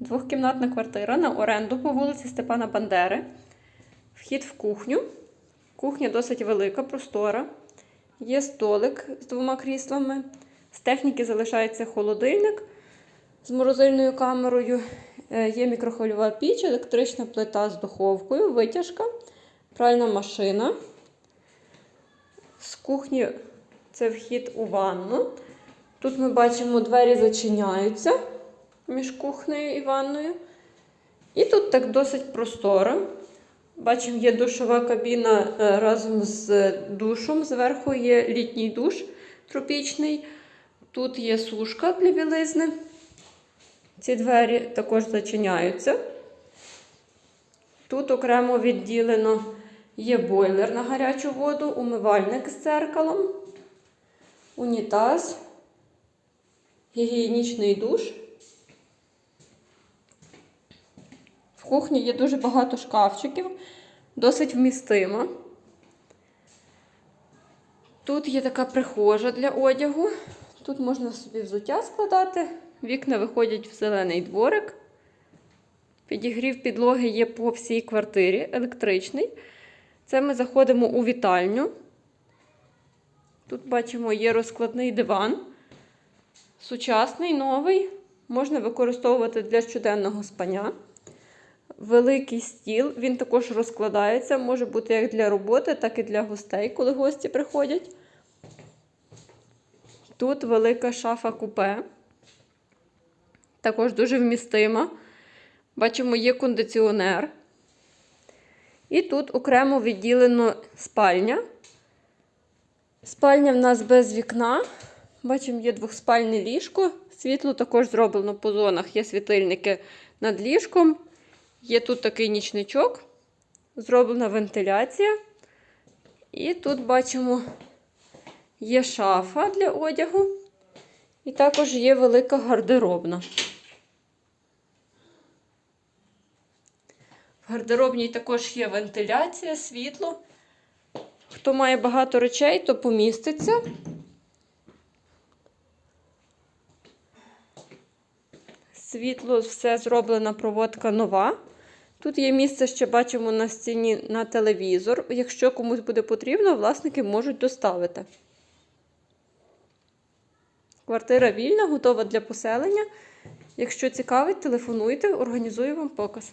Двохкімнатна квартира на оренду по вулиці Степана Бандери. Вхід в кухню. Кухня досить велика, простора. Є столик з двома кріслами. З техніки залишається холодильник з морозильною камерою. Е, Є мікрохвильова піч, електрична плита з духовкою, витяжка, пральна машина. З кухні це вхід у ванну. Тут ми бачимо, двері зачиняються між кухнею і ванною. І тут так досить просторо. Бачимо, є душова кабіна е, разом з душом. Зверху є літній душ тропічний. Тут є сушка для білизни. Ці двері також зачиняються. Тут окремо відділено є бойлер на гарячу воду, умивальник з дзеркалом, унітаз, гігієнічний душ. В кухні є дуже багато шкафчиків, досить вмістимо. Тут є така прихожа для одягу. Тут можна собі взуття складати. Вікна виходять в зелений дворик. Підігрів підлоги є по всій квартирі, електричний. Це ми заходимо у вітальню. Тут бачимо, є розкладний диван. Сучасний, новий. Можна використовувати для щоденного спання. Великий стіл, він також розкладається, може бути як для роботи, так і для гостей, коли гості приходять. Тут велика шафа купе. Також дуже вмістима. Бачимо, є кондиціонер. І тут окремо відділено спальня. Спальня в нас без вікна. Бачимо, є двохспальне ліжко. Світло також зроблено по зонах. Є світильники над ліжком. Є тут такий нічничок. Зроблена вентиляція. І тут бачимо, є шафа для одягу. І також є велика гардеробна. В гардеробній також є вентиляція, світло. Хто має багато речей, то поміститься. Світло, все зроблена проводка нова. Тут є місце, ще бачимо на стіні на телевізор. Якщо комусь буде потрібно, власники можуть доставити. Квартира вільна, готова для поселення. Якщо цікавить, телефонуйте, організую вам показ.